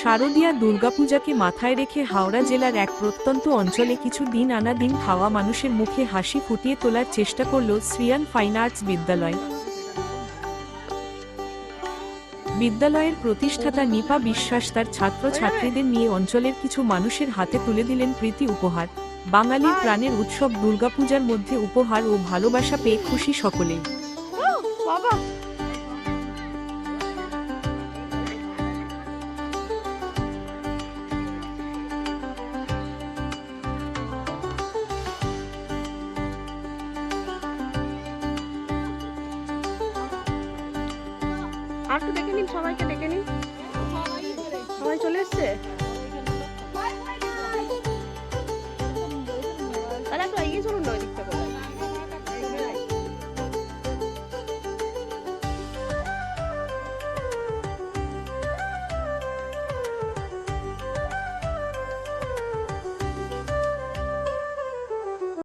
শারদীয়া দুর্গাপূজাকে মাথায় রেখে হাওড়া জেলার এক প্রত্যন্ত অঞ্চলে কিছু দিন আনা দিন খাওয়া মানুষের মুখে হাসি ফুটিয়ে তোলার চেষ্টা করল শ্রিয়ান ফাইন আর্টস বিদ্যালয়। বিদ্যালয়ের প্রতিষ্ঠাতা নিপা বিশ্বাস তার ছাত্রছাত্রীদের নিয়ে অঞ্চলের কিছু মানুষের হাতে তুলে দিলেন প্রীতি উপহার। বাঙালির প্রাণের উৎসব দুর্গাপূজার মধ্যে উপহার ও ভালোবাসা পেয়ে খুশি সকলে বাবা। আর একটু দেখে নিন সবাইকে দেখে নিন। সবাই চলে এসছে? তাহলে একটু এগিয়ে